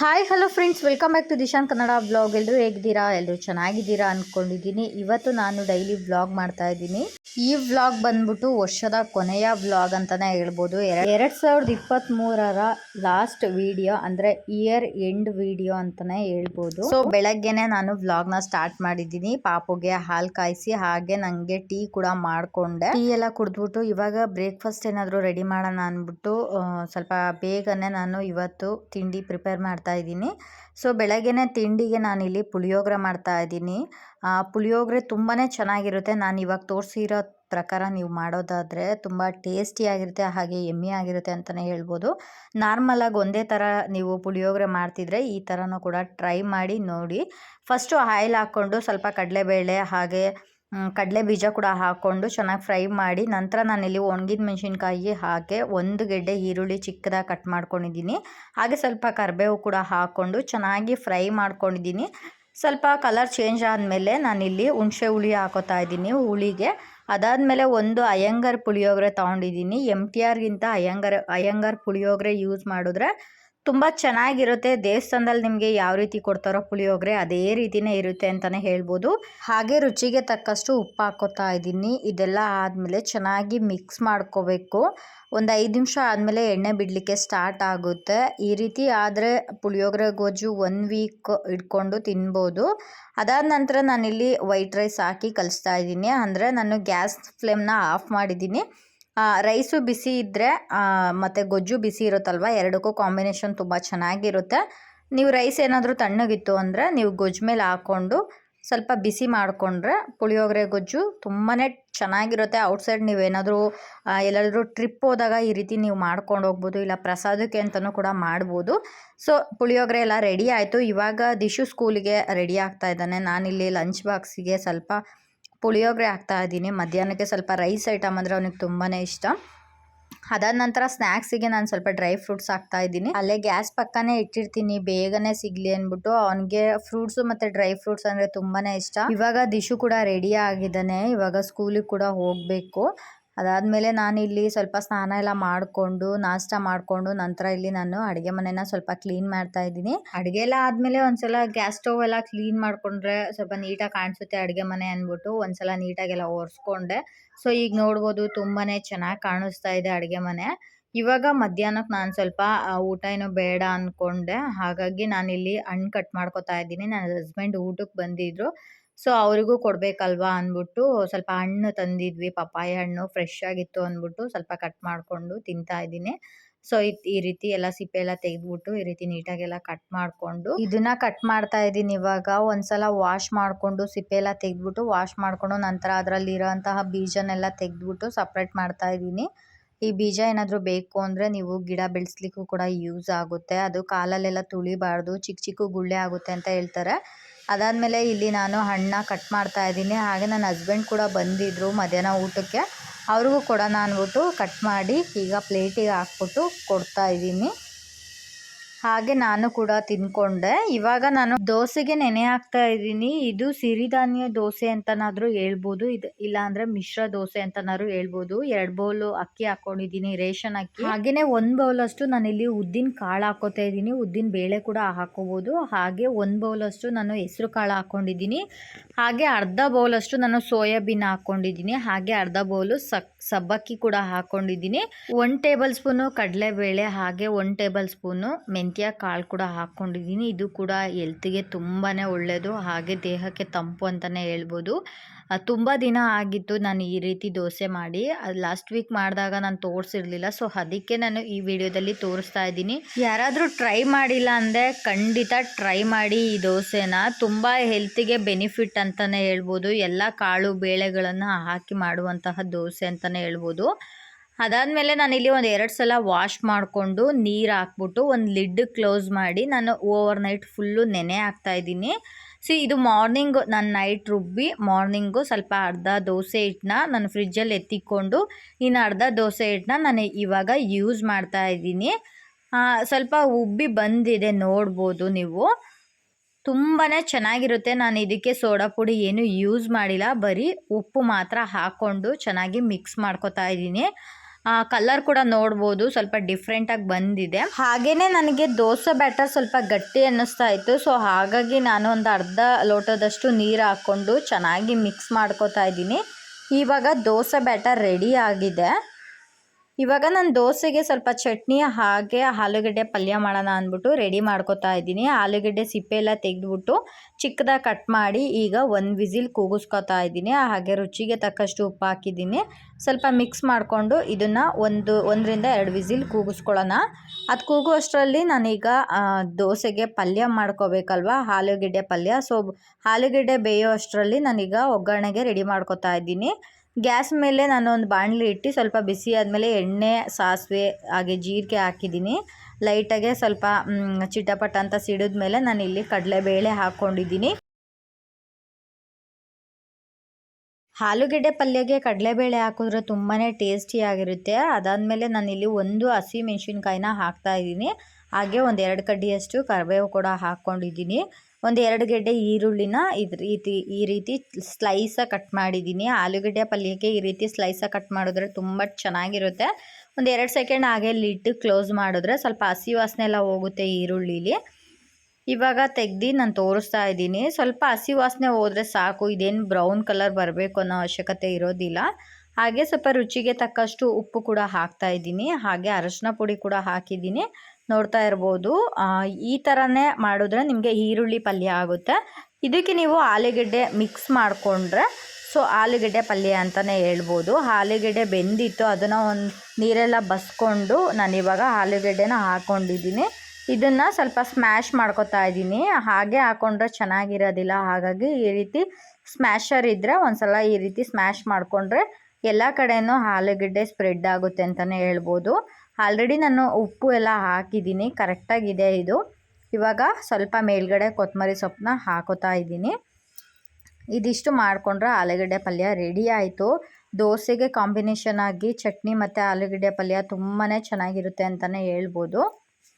Hi hello friends welcome back to Dishan Kannada blog ಎಲ್ಲರೂ ಹೇಗಿದ್ದೀರಾ? ಎಲ್ಲರೂ ಚೆನ್ನಾಗಿದ್ದೀರಾ ಅಂದ್ಕೊಂಡಿದ್ದೀನಿ ಇವತ್ತು ನಾನು ಡೈಲಿ ವ್ಲಾಗ್ ಮಾಡ್ತಾ ಇದ್ದೀನಿ. ಈ ವ್ಲಾಗ್ ಬಂದ್ಬಿಟ್ಟು ವರ್ಷದ ಕೊನೆಯ ವ್ಲಾಗ್ ಅಂತಾನೆ ಹೇಳ್ಬೋದು. ಎರಡು ಸಾವಿರದ ಇಪ್ಪತ್ತ್ಮೂರರ ಲಾಸ್ಟ್ ವಿಡಿಯೋ ಅಂದರೆ ಇಯರ್ ಎಂಡ್ ವಿಡಿಯೋ ಅಂತಾನೆ ಹೇಳ್ಬೋದು. ಸೊ ಬೆಳಗ್ಗೆನೆ ನಾನು ವ್ಲಾಗ್ನ ಸ್ಟಾರ್ಟ್ ಮಾಡಿದ್ದೀನಿ. ಪಾಪುಗೆ ಹಾಲು ಕಾಯಿಸಿ, ಹಾಗೆ ನನಗೆ ಟೀ ಕೂಡ ಮಾಡಿಕೊಂಡೆ. ಟೀ ಎಲ್ಲ ಕುಡಿದ್ಬಿಟ್ಟು ಇವಾಗ ಬ್ರೇಕ್ಫಾಸ್ಟ್ ಏನಾದರೂ ರೆಡಿ ಮಾಡೋಣ ಅಂದ್ಬಿಟ್ಟು ಸ್ವಲ್ಪ ಬೇಗನೆ ನಾನು ಇವತ್ತು ತಿಂಡಿ ಪ್ರಿಪೇರ್ ಮಾಡ್ತಾ ಇದ್ದೀನಿ. ಸೊ ಬೆಳಗ್ಗೆ ತಿಂಡಿಗೆ ನಾನಿಲ್ಲಿ ಪುಳಿಯೋಗರೆ ಮಾಡ್ತಾ ಇದ್ದೀನಿ. ಆ, ಪುಳಿಯೋಗರೆ ತುಂಬಾ ಚೆನ್ನಾಗಿರುತ್ತೆ. ನಾನು ಇವಾಗ ತೋರಿಸಿರೋ ಪ್ರಕಾರ ನೀವು ಮಾಡೋದಾದರೆ ತುಂಬ ಟೇಸ್ಟಿಯಾಗಿರುತ್ತೆ ಹಾಗೆ ಎಮ್ಮೆ ಆಗಿರುತ್ತೆ ಅಂತಲೇ ಹೇಳ್ಬೋದು. ನಾರ್ಮಲಾಗಿ ಒಂದೇ ಥರ ನೀವು ಪುಳಿಯೋಗರೆ ಮಾಡ್ತಿದ್ರೆ ಈ ಥರನೂ ಕೂಡ ಟ್ರೈ ಮಾಡಿ ನೋಡಿ. ಫಸ್ಟು ಆಯಿಲ್ ಹಾಕ್ಕೊಂಡು ಸ್ವಲ್ಪ ಕಡಲೆಬೇಳೆ ಹಾಗೆ ಕಡಲೆ ಬೀಜ ಕೂಡ ಹಾಕ್ಕೊಂಡು ಚೆನ್ನಾಗಿ ಫ್ರೈ ಮಾಡಿ ನಂತರ ನಾನಿಲ್ಲಿ ಒಣಗಿದ ಮೆಣಸಿನ್ಕಾಯಿ ಹಾಕಿ ಒಂದು ಗೆಡ್ಡೆ ಈರುಳ್ಳಿ ಚಿಕ್ಕದಾಗಿ ಕಟ್ ಮಾಡ್ಕೊಂಡಿದ್ದೀನಿ. ಹಾಗೆ ಸ್ವಲ್ಪ ಕರಿಬೇವು ಕೂಡ ಹಾಕ್ಕೊಂಡು ಚೆನ್ನಾಗಿ ಫ್ರೈ ಮಾಡ್ಕೊಂಡಿದ್ದೀನಿ. ಸ್ವಲ್ಪ ಕಲರ್ ಚೇಂಜ್ ಆದಮೇಲೆ ನಾನಿಲ್ಲಿ ಹುಣಸೆ ಹುಳಿ ಹಾಕೋತಾ ಇದ್ದೀನಿ ಹುಳಿಗೆ. ಅದಾದಮೇಲೆ ಒಂದು ಅಯ್ಯಂಗಾರ್ ಪುಳಿಯೋಗರೆ ತೊಗೊಂಡಿದ್ದೀನಿ. ಎಂ ಟಿ ಆರ್ಗಿಂತ ಅಯ್ಯಂಗಾರ್ ಅಯ್ಯಂಗಾರ್ ಪುಳಿಯೋಗರೆ ಯೂಸ್ ಮಾಡಿದ್ರೆ ತುಂಬ ಚೆನ್ನಾಗಿರುತ್ತೆ. ದೇವಸ್ಥಾನದಲ್ಲಿ ನಿಮಗೆ ಯಾವ ರೀತಿ ಕೊಡ್ತಾರೋ ಪುಳಿಯೋಗರೆ ಅದೇ ರೀತಿನೇ ಇರುತ್ತೆ ಅಂತಲೇ ಹೇಳ್ಬೋದು. ಹಾಗೆ ರುಚಿಗೆ ತಕ್ಕಷ್ಟು ಉಪ್ಪು ಹಾಕೋತಾ ಇದ್ದೀನಿ. ಇದೆಲ್ಲ ಆದಮೇಲೆ ಚೆನ್ನಾಗಿ ಮಿಕ್ಸ್ ಮಾಡ್ಕೋಬೇಕು. ಒಂದು ಐದು ನಿಮಿಷ ಆದಮೇಲೆ ಎಣ್ಣೆ ಬಿಡಲಿಕ್ಕೆ ಸ್ಟಾರ್ಟ್ ಆಗುತ್ತೆ. ಈ ರೀತಿ ಆದರೆ ಪುಳಿಯೋಗರೆ ಗೊಜ್ಜು ಒನ್ ವೀಕ್ ಇಟ್ಕೊಂಡು ತಿನ್ಬೋದು. ಅದಾದ ನಂತರ ನಾನಿಲ್ಲಿ ವೈಟ್ ರೈಸ್ ಹಾಕಿ ಕಲಿಸ್ತಾ ಇದ್ದೀನಿ. ಅಂದರೆ ನಾನು ಗ್ಯಾಸ್ ಫ್ಲೇಮ್ನ ಆಫ್ ಮಾಡಿದ್ದೀನಿ. ರೈಸು ಬಿಸಿ ಇದ್ದರೆ ಮತ್ತು ಗೊಜ್ಜು ಬಿಸಿ ಇರುತ್ತಲ್ವ? ಎರಡಕ್ಕೂ ಕಾಂಬಿನೇಷನ್ ತುಂಬ ಚೆನ್ನಾಗಿರುತ್ತೆ. ನೀವು ರೈಸ್ ಏನಾದರೂ ತಣ್ಣಗಿತ್ತು ಅಂದರೆ ನೀವು ಗೊಜ್ಜು ಮೇಲೆ ಹಾಕ್ಕೊಂಡು ಸ್ವಲ್ಪ ಬಿಸಿ ಮಾಡಿಕೊಂಡ್ರೆ ಪುಳಿಯೋಗರೆ, ಗೊಜ್ಜು ತುಂಬಾ ಚೆನ್ನಾಗಿರುತ್ತೆ. ಔಟ್ಸೈಡ್ ನೀವೇನಾದರೂ ಎಲ್ಲಾದರೂ ಟ್ರಿಪ್ ಹೋದಾಗ ಈ ರೀತಿ ನೀವು ಮಾಡ್ಕೊಂಡು ಹೋಗ್ಬೋದು, ಇಲ್ಲ ಪ್ರಸಾದಕ್ಕೆ ಅಂತಲೂ ಕೂಡ ಮಾಡ್ಬೋದು. ಸೊ, ಪುಳಿಯೋಗರೆ ಎಲ್ಲ ರೆಡಿ ಆಯಿತು. ಇವಾಗ ದಿಶು ಸ್ಕೂಲಿಗೆ ರೆಡಿ ಆಗ್ತಾ ಇದ್ದಾನೆ. ನಾನಿಲ್ಲಿ ಲಂಚ್ ಬಾಕ್ಸಿಗೆ ಸ್ವಲ್ಪ ಪುಳಿಯೋಗರೆ ಹಾಕ್ತಾ ಇದ್ದೀನಿ. ಮಧ್ಯಾಹ್ನಕ್ಕೆ ಸ್ವಲ್ಪ ರೈಸ್ ಐಟಮ್ ಅಂದರೆ ಅವನಿಗೆ ತುಂಬಾ ಇಷ್ಟ. ಅದಾದ ನಂತರ ಸ್ನ್ಯಾಕ್ಸಿಗೆ ನಾನು ಸ್ವಲ್ಪ ಡ್ರೈ ಫ್ರೂಟ್ಸ್ ಹಾಕ್ತಾ ಇದ್ದೀನಿ. ಅಲ್ಲೇ ಗ್ಯಾಸ್ ಪಕ್ಕನೇ ಇಟ್ಟಿರ್ತೀನಿ. ಬೇಗನೆ ಸಿಗಲಿ ಅಂದ್ಬಿಟ್ಟು ಅವನಿಗೆ ಫ್ರೂಟ್ಸು ಮತ್ತು ಡ್ರೈ ಫ್ರೂಟ್ಸ್ ಅಂದರೆ ತುಂಬಾ ಇಷ್ಟ. ಇವಾಗ ದಿಶು ಕೂಡ ರೆಡಿ ಆಗಿದ್ದಾನೆ. ಇವಾಗ ಸ್ಕೂಲಿಗೆ ಕೂಡ ಹೋಗಬೇಕು. ಅದಾದಮೇಲೆ ನಾನಿಲ್ಲಿ ಸ್ವಲ್ಪ ಸ್ನಾನ ಎಲ್ಲ ಮಾಡಿಕೊಂಡು, ನಾಷ್ಟ ಮಾಡಿಕೊಂಡು ನಂತರ ಇಲ್ಲಿ ನಾನು ಅಡುಗೆ ಮನೆನ ಸ್ವಲ್ಪ ಕ್ಲೀನ್ ಮಾಡ್ತಾ ಇದ್ದೀನಿ. ಅಡುಗೆ ಎಲ್ಲ ಆದಮೇಲೆ ಒಂದ್ಸಲ ಗ್ಯಾಸ್ ಸ್ಟವ್ ಎಲ್ಲ ಕ್ಲೀನ್ ಮಾಡಿಕೊಂಡ್ರೆ ಸ್ವಲ್ಪ ನೀಟಾಗಿ ಕಾಣಿಸುತ್ತೆ ಅಡುಗೆ ಮನೆ ಅಂದ್ಬಿಟ್ಟು. ಒಂದ್ಸಲ ನೀಟಾಗೆಲ್ಲ ಒರೆಸ್ಕೊಂಡೆ. ಸೊ ಈಗ ನೋಡ್ಬೋದು ತುಂಬಾ ಚೆನ್ನಾಗಿ ಕಾಣಿಸ್ತಾ ಇದೆ ಅಡುಗೆ ಮನೆ. ಇವಾಗ ಮಧ್ಯಾಹ್ನಕ್ಕೆ ನಾನು ಸ್ವಲ್ಪ ಊಟ ಏನೋ ಬೇಡ ಅಂದ್ಕೊಂಡೆ ಹಾಗಾಗಿ ನಾನಿಲ್ಲಿ ಹಣ್ಣು ಕಟ್ ಮಾಡ್ಕೊತಾ ಇದ್ದೀನಿ. ನನ್ನ ಹಸ್ಬೆಂಡ್ ಊಟಕ್ಕೆ ಬಂದಿದ್ರು. ಸೊ ಅವರಿಗೂ ಕೊಡಬೇಕಲ್ವಾ ಅಂದ್ಬಿಟ್ಟು ಸ್ವಲ್ಪ ಹಣ್ಣು ತಂದಿದ್ವಿ. ಪಪ್ಪಾಯಿ ಹಣ್ಣು ಫ್ರೆಶ್ ಆಗಿತ್ತು ಅಂದ್ಬಿಟ್ಟು ಸ್ವಲ್ಪ ಕಟ್ ಮಾಡಿಕೊಂಡು ತಿಂತಾ ಇದ್ದೀನಿ. ಸೊ ಈ ರೀತಿ ಎಲ್ಲ ಸಿಪ್ಪೆ ಎಲ್ಲ ತೆಗೆದ್ಬಿಟ್ಟು ಈ ರೀತಿ ನೀಟಾಗೆಲ್ಲ ಕಟ್ ಮಾಡಿಕೊಂಡು ಇದನ್ನ ಕಟ್ ಮಾಡ್ತಾ ಇದ್ದೀನಿ ಇವಾಗ. ಒಂದ್ಸಲ ವಾಶ್ ಮಾಡಿಕೊಂಡು ಸಿಪ್ಪೆ ಎಲ್ಲ ತೆಗೆದ್ಬಿಟ್ಟು ವಾಶ್ ಮಾಡಿಕೊಂಡು ನಂತರ ಅದರಲ್ಲಿ ಇರೋಂತಹ ಬೀಜನೆಲ್ಲ ತೆಗೆದ್ಬಿಟ್ಟು ಸಪ್ರೇಟ್ ಮಾಡ್ತಾ ಇದ್ದೀನಿ. ಈ ಬೀಜ ಏನಾದರೂ ಬೇಕು ಅಂದರೆ ನೀವು ಗಿಡ ಬೆಳೆಸ್ಲಿಕ್ಕೂ ಕೂಡ ಯೂಸ್ ಆಗುತ್ತೆ. ಅದು ಕಾಲಲ್ಲೆಲ್ಲ ತುಳಿಬಾರ್ದು ಚಿಕ್ಕ ಚಿಕ್ಕ ಗುಳ್ಳೆ ಆಗುತ್ತೆ ಅಂತ ಹೇಳ್ತಾರೆ. ಅದಾದಮೇಲೆ ಇಲ್ಲಿ ನಾನು ಹಣ್ಣನ್ನ ಕಟ್ ಮಾಡ್ತಾ ಇದ್ದೀನಿ. ಹಾಗೆ ನನ್ನ ಹಸ್ಬೆಂಡ್ ಕೂಡ ಬಂದಿದ್ದರು ಮಧ್ಯಾಹ್ನ ಊಟಕ್ಕೆ. ಅವ್ರಿಗೂ ಕೊಡೋಣ ಅಂದ್ಬಿಟ್ಟು ಕಟ್ ಮಾಡಿ ಈಗ ಪ್ಲೇಟಿಗೆ ಹಾಕ್ಬಿಟ್ಟು ಕೊಡ್ತಾ ಇದ್ದೀನಿ. ಹಾಗೆ ನಾನು ಕೂಡ ತಿನ್ಕೊಂಡೆ. ಇವಾಗ ನಾನು ದೋಸೆಗೆ ನೆನೆ ಹಾಕ್ತಾ ಇದ್ದೀನಿ. ಇದು ಸಿರಿಧಾನ್ಯ ದೋಸೆ ಅಂತನಾದ್ರೂ ಹೇಳ್ಬೋದು. ಇದು ಇಲ್ಲ ಅಂದ್ರೆ ಮಿಶ್ರ ದೋಸೆ ಅಂತನಾದ್ರು ಹೇಳ್ಬೋದು. ಎರಡು ಬೌಲು ಅಕ್ಕಿ ಹಾಕೊಂಡಿದ್ದೀನಿ, ರೇಷನ್ ಅಕ್ಕಿ. ಹಾಗೇನೆ ಒಂದು ಬೌಲ್ ಅಷ್ಟು ಇಲ್ಲಿ ಉದ್ದಿನ ಕಾಳು ಹಾಕೋತಾ ಇದ್ದೀನಿ. ಉದ್ದಿನ ಬೇಳೆ ಕೂಡ ಹಾಕೋಬಹುದು ಹಾಗೆ ಒಂದು ಬೌಲ್ ಅಷ್ಟು ನಾನು ಹೆಸರು ಕಾಳು ಹಾಕೊಂಡಿದ್ದೀನಿ ಹಾಗೆ ಅರ್ಧ ಬೌಲ್ ಅಷ್ಟು ನಾನು ಸೋಯಾಬೀನ್ ಹಾಕೊಂಡಿದ್ದೀನಿ ಹಾಗೆ ಅರ್ಧ ಬೌಲು ಸಬ್ಬಕ್ಕಿ ಕೂಡ ಹಾಕೊಂಡಿದ್ದೀನಿ ಒನ್ ಟೇಬಲ್ ಸ್ಪೂನು ಕಡಲೆಬೇಳೆ, ಹಾಗೆ ಒನ್ ಟೇಬಲ್ ಸ್ಪೂನು ಮೆಂತ್ಯ ಕಾಳು ಕೂಡ ಹಾಕ್ಕೊಂಡಿದ್ದೀನಿ ಇದು ಕೂಡ ಎಲ್ತಿಗೆ ತುಂಬಾ ಒಳ್ಳೆಯದು ಹಾಗೆ ದೇಹಕ್ಕೆ ತಂಪು ಅಂತಲೇ ಹೇಳ್ಬೋದು. ತುಂಬ ದಿನ ಆಗಿತ್ತು ನಾನು ಈ ರೀತಿ ದೋಸೆ ಮಾಡಿ. ಲಾಸ್ಟ್ ವೀಕ್ ಮಾಡಿದಾಗ ನಾನು ತೋರಿಸಿರ್ಲಿಲ್ಲ ಸೊ ಅದಕ್ಕೆ ನಾನು ಈ ವಿಡಿಯೋದಲ್ಲಿ ತೋರಿಸ್ತಾ ಇದ್ದೀನಿ. ಯಾರಾದರೂ ಟ್ರೈ ಮಾಡಿಲ್ಲ ಅಂದರೆ ಖಂಡಿತ ಟ್ರೈ ಮಾಡಿ ಈ ದೋಸೆನ. ತುಂಬ ಹೆಲ್ತಿಗೆ ಬೆನಿಫಿಟ್ ಅಂತಲೇ ಹೇಳ್ಬೋದು. ಎಲ್ಲ ಕಾಳು, ಬೇಳೆಗಳನ್ನು ಹಾಕಿ ಮಾಡುವಂತಹ ದೋಸೆ ಅಂತಲೇ ಹೇಳ್ಬೋದು. ಅದಾದಮೇಲೆ ಇಲ್ಲಿ ಒಂದು ಎರಡು ಸಲ ವಾಶ್ ಮಾಡಿಕೊಂಡು ನೀರು ಹಾಕ್ಬಿಟ್ಟು ಒಂದು ಲಿಡ್ ಕ್ಲೋಸ್ ಮಾಡಿ ನಾನು ಓವರ್ ನೈಟ್ ಫುಲ್ಲು ನೆನೆ ಹಾಕ್ತಾ ಇದ್ದೀನಿ. ಸಿ ಇದು ಮಾರ್ನಿಂಗ್ ನಾನು ನೈಟ್ ರುಬ್ಬಿ ಮಾರ್ನಿಂಗು ಸ್ವಲ್ಪ ಅರ್ಧ ದೋಸೆ ಹಿಟ್ಟನ್ನ ನಾನು ಫ್ರಿಜ್ಜಲ್ಲಿ ಎತ್ತಿಕೊಂಡು ಇನ್ನು ಅರ್ಧ ದೋಸೆ ಹಿಟ್ಟನ್ನ ನಾನು ಇವಾಗ ಯೂಸ್ ಮಾಡ್ತಾ ಇದ್ದೀನಿ. ಸ್ವಲ್ಪ ಉಬ್ಬಿ ಬಂದಿದೆ ನೋಡ್ಬೋದು ನೀವು. ತುಂಬಾ ಚೆನ್ನಾಗಿರುತ್ತೆ. ನಾನು ಇದಕ್ಕೆ ಸೋಡಾ ಪುಡಿ ಏನು ಯೂಸ್ ಮಾಡಿಲ್ಲ. ಬರೀ ಉಪ್ಪು ಮಾತ್ರ ಹಾಕ್ಕೊಂಡು ಚೆನ್ನಾಗಿ ಮಿಕ್ಸ್ ಮಾಡ್ಕೊತಾ ಇದ್ದೀನಿ. ಕಲರ್ ಕೂಡ ನೋಡ್ಬೋದು, ಸ್ವಲ್ಪ ಡಿಫ್ರೆಂಟಾಗಿ ಬಂದಿದೆ. ಹಾಗೆಯೇ ನನಗೆ ದೋಸೆ ಬ್ಯಾಟರ್ ಸ್ವಲ್ಪ ಗಟ್ಟಿ ಅನ್ನಿಸ್ತಾ ಇತ್ತು ಸೊ ಹಾಗಾಗಿ ನಾನು ಒಂದು ಅರ್ಧ ಲೋಟದಷ್ಟು ನೀರು ಹಾಕ್ಕೊಂಡು ಚೆನ್ನಾಗಿ ಮಿಕ್ಸ್ ಮಾಡ್ಕೋತಾ ಇದ್ದೀನಿ. ಇವಾಗ ದೋಸೆ ಬ್ಯಾಟರ್ ರೆಡಿ ಆಗಿದೆ. ಇವಾಗ ನಾನು ದೋಸೆಗೆ ಸ್ವಲ್ಪ ಚಟ್ನಿ, ಹಾಗೆ ಆಲೂಗಡ್ಡೆ ಪಲ್ಯ ಮಾಡೋಣ ಅಂದ್ಬಿಟ್ಟು ರೆಡಿ ಮಾಡ್ಕೊತಾ ಇದ್ದೀನಿ. ಆಲೂಗಡ್ಡೆ ಸಿಪ್ಪೆ ಎಲ್ಲ ತೆಗೆದ್ಬಿಟ್ಟು ಚಿಕ್ಕದಾಗಿ ಕಟ್ ಮಾಡಿ ಈಗ ಒಂದು ವಿಸಿಲ್ ಕೂಗಿಸ್ಕೊತಾ ಇದ್ದೀನಿ. ಹಾಗೆ ರುಚಿಗೆ ತಕ್ಕಷ್ಟು ಉಪ್ಪು ಹಾಕಿದ್ದೀನಿ. ಸ್ವಲ್ಪ ಮಿಕ್ಸ್ ಮಾಡಿಕೊಂಡು ಇದನ್ನು ಒಂದು, ಒಂದರಿಂದ ಎರಡು ವಿಸಿಲ್ ಕೂಗಿಸ್ಕೊಳ್ಳೋಣ. ಅದು ಕೂಗುವಷ್ಟರಲ್ಲಿ ನಾನೀಗ ದೋಸೆಗೆ ಪಲ್ಯ ಮಾಡ್ಕೋಬೇಕಲ್ವ? ಆಲೂಗಡ್ಡೆ ಪಲ್ಯ. ಸೊ ಆಲೂಗಡ್ಡೆ ಬೇಯೋ ಅಷ್ಟರಲ್ಲಿ ನಾನೀಗ ಒಗ್ಗರಣೆಗೆ ರೆಡಿ ಮಾಡ್ಕೊತಾ ಇದ್ದೀನಿ. ಗ್ಯಾಸ್ ಮೇಲೆ ನಾನು ಒಂದು ಬಾಣಲಿ ಇಟ್ಟು ಸ್ವಲ್ಪ ಬಿಸಿ ಆದಮೇಲೆ ಎಣ್ಣೆ, ಸಾಸಿವೆ, ಹಾಗೆ ಜೀರಿಗೆ ಹಾಕಿದ್ದೀನಿ. ಲೈಟಾಗೆ ಸ್ವಲ್ಪ ಚಿಟಪಟ ಅಂತ ಸಿಡಿದ್ಮೇಲೆ ನಾನು ಇಲ್ಲಿ ಕಡಲೆಬೇಳೆ ಹಾಕ್ಕೊಂಡಿದ್ದೀನಿ. ಆಲೂಗೆಡ್ಡೆ ಪಲ್ಯಗೆ ಕಡಲೆಬೇಳೆ ಹಾಕಿದ್ರೆ ತುಂಬಾ ಟೇಸ್ಟಿಯಾಗಿರುತ್ತೆ ಅದಾದಮೇಲೆ ನಾನಿಲ್ಲಿ ಒಂದು ಹಸಿ ಮೆಣಸಿನ್ಕಾಯಿನ ಹಾಕ್ತಾ ಇದ್ದೀನಿ. ಹಾಗೆ ಒಂದು ಎರಡು ಕಡ್ಡಿಯಷ್ಟು ಕರಿಬೇವು ಕೂಡ ಹಾಕ್ಕೊಂಡಿದ್ದೀನಿ. ಒಂದು ಎರಡು ಗೆಡ್ಡೆ ಈರುಳ್ಳಿನ ಇದು ರೀತಿ, ಈ ರೀತಿ ಸ್ಲೈಸಾಗಿ ಕಟ್ ಮಾಡಿದ್ದೀನಿ. ಆಲೂಗಡ್ಡೆ ಪಲ್ಯಕ್ಕೆ ಈ ರೀತಿ ಸ್ಲೈಸಾಗಿ ಕಟ್ ಮಾಡಿದ್ರೆ ತುಂಬ ಚೆನ್ನಾಗಿರುತ್ತೆ. ಒಂದು ಎರಡು ಸೆಕೆಂಡ್ ಹಾಗೆ ಲಿಟ್ಟು ಕ್ಲೋಸ್ ಮಾಡಿದ್ರೆ ಸ್ವಲ್ಪ ಹಸಿ ವಾಸನೆ ಎಲ್ಲ ಹೋಗುತ್ತೆ ಈರುಳ್ಳಿಲಿ. ಇವಾಗ ತೆಗ್ದು ನಾನು ತೋರಿಸ್ತಾ ಇದ್ದೀನಿ. ಸ್ವಲ್ಪ ಹಸಿ ವಾಸನೆ ಹೋದರೆ ಸಾಕು, ಇದೇನು ಬ್ರೌನ್ ಕಲರ್ ಬರಬೇಕು ಅನ್ನೋ ಅವಶ್ಯಕತೆ ಇರೋದಿಲ್ಲ. ಹಾಗೆ ಸ್ವಲ್ಪ ರುಚಿಗೆ ತಕ್ಕಷ್ಟು ಉಪ್ಪು ಕೂಡ ಹಾಕ್ತಾ ಇದ್ದೀನಿ. ಹಾಗೆ ಅರಶಿನ ಪುಡಿ ಕೂಡ ಹಾಕಿದ್ದೀನಿ. ನೋಡ್ತಾ ಇರ್ಬೋದು. ಈ ಥರನೇ ಮಾಡಿದ್ರೆ ನಿಮಗೆ ಈರುಳ್ಳಿ ಪಲ್ಯ ಆಗುತ್ತೆ. ಇದಕ್ಕೆ ನೀವು ಆಲೂಗೆಡ್ಡೆ ಮಿಕ್ಸ್ ಮಾಡಿಕೊಂಡ್ರೆ ಸೊ ಆಲೂಗೆಡ್ಡೆ ಪಲ್ಯ ಅಂತಲೇ ಹೇಳ್ಬೋದು. ಆಲೂಗೆಡ್ಡೆ ಬೆಂದಿತ್ತು, ಅದನ್ನು ಒಂದು ನೀರೆಲ್ಲ ಬಸ್ಕೊಂಡು ನಾನಿವಾಗ ಆಲೂಗೆಡ್ಡೆನ ಹಾಕ್ಕೊಂಡಿದ್ದೀನಿ ಇದನ್ನು ಸ್ವಲ್ಪ ಸ್ಮ್ಯಾಶ್ ಮಾಡ್ಕೊತಾ ಇದ್ದೀನಿ. ಹಾಗೆ ಹಾಕ್ಕೊಂಡ್ರೆ ಚೆನ್ನಾಗಿರೋದಿಲ್ಲ. ಹಾಗಾಗಿ ಈ ರೀತಿ ಸ್ಮ್ಯಾಶರ್ ಇದ್ದರೆ ಒಂದು ಸಲ ಈ ರೀತಿ ಸ್ಮ್ಯಾಶ್ ಮಾಡಿಕೊಂಡ್ರೆ ಎಲ್ಲ ಕಡೆಯೂ ಆಲೂಗಡ್ಡೆ ಸ್ಪ್ರೆಡ್ ಆಗುತ್ತೆ ಅಂತಲೇ ಹೇಳ್ಬೋದು. ಆಲ್ರೆಡಿ ನಾನು ಉಪ್ಪು ಎಲ್ಲ ಹಾಕಿದ್ದೀನಿ. ಕರೆಕ್ಟಾಗಿದೆ ಇದು ಇವಾಗ ಸ್ವಲ್ಪ ಮೇಲ್ಗಡೆ ಕೊತ್ತಂಬರಿ ಸೊಪ್ಪನ್ನ ಹಾಕೋತಾ ಇದ್ದೀನಿ. ಇದಿಷ್ಟು ಮಾಡಿಕೊಂಡ್ರೆ ಆಲೂಗಡ್ಡೆ ಪಲ್ಯ ರೆಡಿ ಆಯಿತು. ದೋಸೆಗೆ ಕಾಂಬಿನೇಷನ್ ಆಗಿ ಚಟ್ನಿ ಮತ್ತು ಆಲೂಗಡ್ಡೆ ಪಲ್ಯ ತುಂಬಾ ಚೆನ್ನಾಗಿರುತ್ತೆ ಅಂತಲೇ ಹೇಳ್ಬೋದು.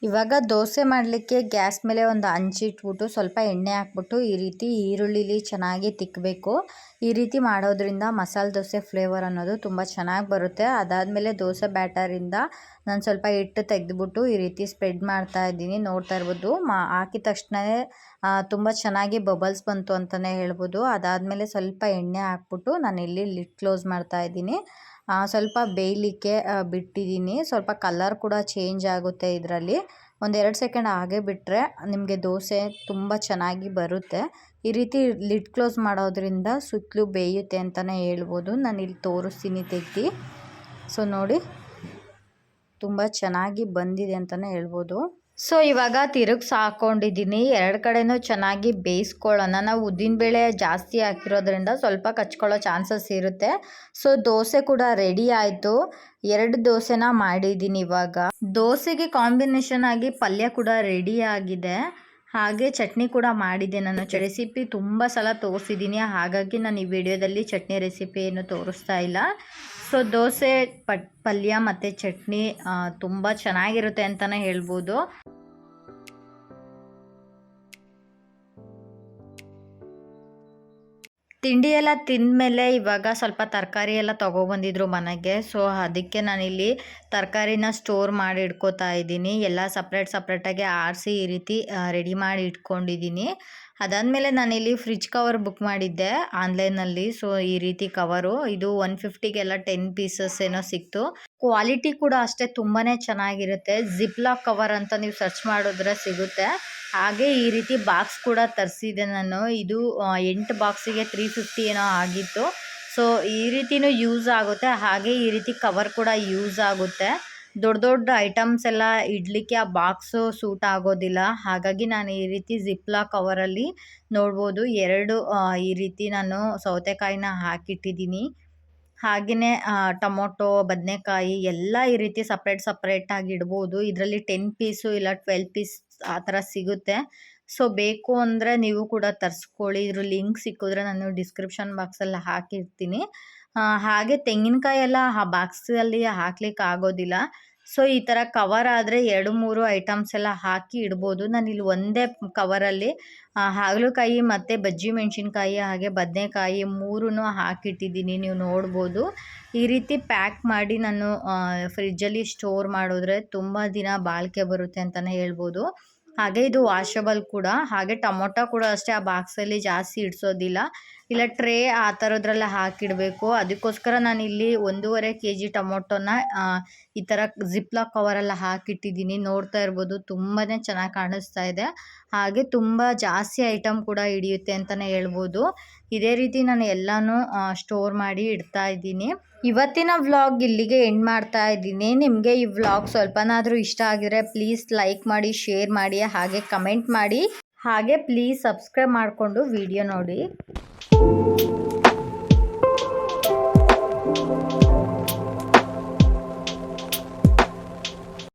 ಇವಾಗ ದೋಸೆ ಮಾಡಲಿಕ್ಕೆ ಗ್ಯಾಸ್ ಮೇಲೆ ಒಂದು ಹಂಚಿಟ್ಬಿಟ್ಟು ಸ್ವಲ್ಪ ಎಣ್ಣೆ ಹಾಕ್ಬಿಟ್ಟು ಈ ರೀತಿ ಈರುಳ್ಳಿಲಿ ಚೆನ್ನಾಗಿ ತಿಕ್ಕಬೇಕು ಈ ರೀತಿ ಮಾಡೋದ್ರಿಂದ ಮಸಾಲೆ ದೋಸೆ ಫ್ಲೇವರ್ ಅನ್ನೋದು ತುಂಬ ಚೆನ್ನಾಗಿ ಬರುತ್ತೆ. ಅದಾದಮೇಲೆ ದೋಸೆ ಬ್ಯಾಟರಿಂದ ನಾನು ಸ್ವಲ್ಪ ಹಿಟ್ಟು ತೆಗೆದ್ಬಿಟ್ಟು ಈ ರೀತಿ ಸ್ಪ್ರೆಡ್ ಮಾಡ್ತಾ ಇದ್ದೀನಿ. ನೋಡ್ತಾ ಇರ್ಬೋದು, ಮಾ, ಹಾಕಿದ ತಕ್ಷಣವೇ ತುಂಬ ಚೆನ್ನಾಗಿ ಬಬಲ್ಸ್ ಬಂತು ಅಂತಲೇ ಹೇಳ್ಬೋದು. ಅದಾದಮೇಲೆ ಸ್ವಲ್ಪ ಎಣ್ಣೆ ಹಾಕ್ಬಿಟ್ಟು ಇಲ್ಲಿ ಲಿಡ್ ಕ್ಲೋಸ್ ಮಾಡ್ತಾ ಇದ್ದೀನಿ. ಸ್ವಲ್ಪ ಬೇಯಲಿಕ್ಕೆ ಬಿಟ್ಟಿದ್ದೀನಿ. ಸ್ವಲ್ಪ ಕಲರ್ ಕೂಡ ಚೇಂಜ್ ಆಗುತ್ತೆ ಇದರಲ್ಲಿ. ಒಂದೆರಡು ಸೆಕೆಂಡ್ ಹಾಗೆ ಬಿಟ್ಟರೆ ನಿಮಗೆ ದೋಸೆ ತುಂಬ ಚೆನ್ನಾಗಿ ಬರುತ್ತೆ. ಈ ರೀತಿ ಲಿಡ್ ಕ್ಲೋಸ್ ಮಾಡೋದ್ರಿಂದ ಸುತ್ತಲೂ ಬೇಯುತ್ತೆ ಅಂತಲೇ ಹೇಳ್ಬೋದು. ನಾನು ಇಲ್ಲಿ ತೋರಿಸ್ತೀನಿ ತೆಗ್ದು. ಸೊ ನೋಡಿ. ತುಂಬ ಚೆನ್ನಾಗಿ ಬಂದಿದೆ ಅಂತಲೇ ಹೇಳ್ಬೋದು. ಸೊ ಇವಾಗ ತಿರುಗ್ಸ್ ಹಾಕ್ಕೊಂಡಿದ್ದೀನಿ ಎರಡು ಕಡೆನೂ ಚೆನ್ನಾಗಿ ಬೇಯಿಸ್ಕೊಳ್ಳೋಣ. ನಾವು ಉದ್ದಿನಬೇಳೆ ಜಾಸ್ತಿ ಹಾಕಿರೋದ್ರಿಂದ ಸ್ವಲ್ಪ ಕಚ್ಕೊಳ್ಳೋ ಚಾನ್ಸಸ್ ಇರುತ್ತೆ. ಸೊ ದೋಸೆ ಕೂಡ ರೆಡಿ ಆಯಿತು. ಎರಡು ದೋಸೆನ ಮಾಡಿದ್ದೀನಿ ಇವಾಗ. ದೋಸೆಗೆ ಕಾಂಬಿನೇಷನ್ ಆಗಿ ಪಲ್ಯ ಕೂಡ ರೆಡಿ ಆಗಿದೆ. ಹಾಗೆ ಚಟ್ನಿ ಕೂಡ ಮಾಡಿದ್ದೆ ನಾನು. ರೆಸಿಪಿ ತುಂಬ ಸಲ ತೋರಿಸಿದ್ದೀನಿ. ಹಾಗಾಗಿ ನಾನು ಈ ವಿಡಿಯೋದಲ್ಲಿ ಚಟ್ನಿ ರೆಸಿಪಿ ಏನು ತೋರಿಸ್ತಾ ಇಲ್ಲ. ಸೊ ದೋಸೆ, ಪಟ್, ಪಲ್ಯ ಮತ್ತು ಚಟ್ನಿ ತುಂಬ ಚೆನ್ನಾಗಿರುತ್ತೆ ಅಂತಲೇ ಹೇಳ್ಬೋದು. ತಿಂಡಿ ಎಲ್ಲ ತಿಂದಮೇಲೆ ಇವಾಗ ಸ್ವಲ್ಪ ತರಕಾರಿ ಎಲ್ಲ ತೊಗೊಬಂದಿದ್ರು ಮನೆಗೆ. ಸೊ ಅದಕ್ಕೆ ನಾನಿಲ್ಲಿ ತರಕಾರಿನ ಸ್ಟೋರ್ ಮಾಡಿ ಇಟ್ಕೋತಾ ಇದ್ದೀನಿ. ಎಲ್ಲ ಸಪ್ರೇಟ್ ಸಪ್ರೇಟಾಗಿ ಆರಿಸಿ ಈ ರೀತಿ ರೆಡಿ ಮಾಡಿ ಇಟ್ಕೊಂಡಿದ್ದೀನಿ. ಅದಾದಮೇಲೆ ನಾನಿಲ್ಲಿ ಫ್ರಿಜ್ ಕವರ್ ಬುಕ್ ಮಾಡಿದ್ದೆ ಆನ್ಲೈನಲ್ಲಿ ಸೊ ಈ ರೀತಿ ಕವರು ಇದು ಒನ್ ಫಿಫ್ಟಿಗೆಲ್ಲ ಟೆನ್ ಪೀಸಸ್ ಏನೋ ಸಿಕ್ತು. ಕ್ವಾಲಿಟಿ ಕೂಡ ಅಷ್ಟೇ ತುಂಬಾ ಚೆನ್ನಾಗಿರುತ್ತೆ. ಜಿಪ್ಲಾಕ್ ಕವರ್ ಅಂತ ನೀವು ಸರ್ಚ್ ಮಾಡಿದ್ರೆ ಸಿಗುತ್ತೆ. ಹಾಗೆ ಈ ರೀತಿ ಬಾಕ್ಸ್ ಕೂಡ ತರಿಸಿದೆ ನಾನು. ಇದು ಎಂಟು ಬಾಕ್ಸಿಗೆ ತ್ರೀ ಫಿಫ್ಟಿ ಏನೋ ಆಗಿತ್ತು. ಸೊ ಈ ರೀತಿನೂ ಯೂಸ್ ಆಗುತ್ತೆ. ಹಾಗೆ ಈ ರೀತಿ ಕವರ್ ಕೂಡ ಯೂಸ್ ಆಗುತ್ತೆ. ದೊಡ್ಡ ದೊಡ್ಡ ಐಟಮ್ಸ್ ಎಲ್ಲ ಇಡಲಿಕ್ಕೆ ಆ ಬಾಕ್ಸು ಸೂಟ್ ಆಗೋದಿಲ್ಲ. ಹಾಗಾಗಿ ನಾನು ಈ ರೀತಿ ಜಿಪ್ಲಾ ಕವರಲ್ಲಿ ನೋಡ್ಬೋದು. ಎರಡು ಈ ರೀತಿ ನಾನು ಸೌತೆಕಾಯಿನ ಹಾಕಿಟ್ಟಿದ್ದೀನಿ. ಹಾಗೆಯೇ ಟೊಮೊಟೊ, ಬದನೆಕಾಯಿ ಎಲ್ಲ ಈ ರೀತಿ ಸಪ್ರೇಟ್ ಸಪ್ರೇಟಾಗಿ ಇಡ್ಬೋದು. ಇದರಲ್ಲಿ ಟೆನ್ ಪೀಸು ಇಲ್ಲ ಟ್ವೆಲ್ ಪೀಸ್ ಆ ಥರ ಸಿಗುತ್ತೆ. ಸೊ ಬೇಕು ಅಂದರೆ ನೀವು ಕೂಡ ತರಿಸ್ಕೊಳ್ಳಿ. ಇದ್ರ ಲಿಂಕ್ ಸಿಕ್ಕಿದ್ರೆ ನಾನು ಡಿಸ್ಕ್ರಿಪ್ಷನ್ ಬಾಕ್ಸಲ್ಲಿ ಹಾಕಿರ್ತೀನಿ. ಹಾಗೆ ತೆಂಗಿನಕಾಯಿ ಎಲ್ಲ ಆ ಬಾಕ್ಸಲ್ಲಿ ಹಾಕ್ಲಿಕ್ಕೆ ಆಗೋದಿಲ್ಲ ಸೊ ಈ ಥರ ಕವರ್ ಆದರೆ ಎರಡು, ಮೂರು ಐಟಮ್ಸ್ ಎಲ್ಲ ಹಾಕಿ ಇಡ್ಬೋದು. ನಾನು ಇಲ್ಲಿ ಒಂದೇ ಕವರಲ್ಲಿ ಹಾಗಲಕಾಯಿ ಮತ್ತು ಬಜ್ಜಿ ಮೆಣಸಿನ್ಕಾಯಿ ಹಾಗೆ ಬದನೆಕಾಯಿ ಮೂರೂ ಹಾಕಿಟ್ಟಿದ್ದೀನಿ. ನೀವು ನೋಡ್ಬೋದು. ಈ ರೀತಿ ಪ್ಯಾಕ್ ಮಾಡಿ ನಾನು ಫ್ರಿಜ್ಜಲ್ಲಿ ಸ್ಟೋರ್ ಮಾಡಿದ್ರೆ ತುಂಬ ದಿನ ಬಾಳಿಕೆ ಬರುತ್ತೆ ಅಂತಲೇ ಹೇಳ್ಬೋದು. ಹಾಗೆ ಇದು ವಾಷಬಲ್ ಕೂಡ, ಹಾಗೆ ಟೊಮೊಟೊ ಕೂಡ ಅಷ್ಟೇ ಆ ಬಾಕ್ಸಲ್ಲಿ ಜಾಸ್ತಿ ಇಡಿಸೋದಿಲ್ಲ. ಇಲ್ಲ ಟ್ರೇ ಆ ಥರದ್ರಲ್ಲಿ ಹಾಕಿಡಬೇಕು. ಅದಕ್ಕೋಸ್ಕರ ನಾನು ಇಲ್ಲಿ ಒಂದೂವರೆ ಕೆ ಜಿ ಟೊಮೊಟೊನ ಈ ಥರ ಜಿಪ್ಲಾಕ್ ಕವರೆಲ್ಲ ಹಾಕಿಟ್ಟಿದ್ದೀನಿ. ನೋಡ್ತಾ ಇರ್ಬೋದು ತುಂಬಾ ಚೆನ್ನಾಗಿ ಕಾಣಿಸ್ತಾ ಇದೆ. ಹಾಗೆ ತುಂಬ ಜಾಸ್ತಿ ಐಟಮ್ ಕೂಡ ಹಿಡಿಯುತ್ತೆ ಅಂತಲೇ ಹೇಳ್ಬೋದು. ಇದೇ ರೀತಿ ನಾನು ಎಲ್ಲನೂ ಸ್ಟೋರ್ ಮಾಡಿ ಇಡ್ತಾ ಇದ್ದೀನಿ. ಇವತ್ತಿನ ವ್ಲಾಗ್ ಇಲ್ಲಿಗೆ ಎಂಡ್ ಮಾಡ್ತಾ ಇದ್ದೀನಿ. ನಿಮಗೆ ಈ ವ್ಲಾಗ್ ಸ್ವಲ್ಪನಾದರೂ ಇಷ್ಟ ಆಗಿದ್ರೆ ಪ್ಲೀಸ್ ಲೈಕ್ ಮಾಡಿ ಶೇರ್ ಮಾಡಿ, ಹಾಗೆ ಕಮೆಂಟ್ ಮಾಡಿ. ಹಾಗೆ ಪ್ಲೀಸ್ ಸಬ್ಸ್ಕ್ರೈಬ್ ಮಾಡಿಕೊಂಡು ವಿಡಿಯೋ ನೋಡಿ.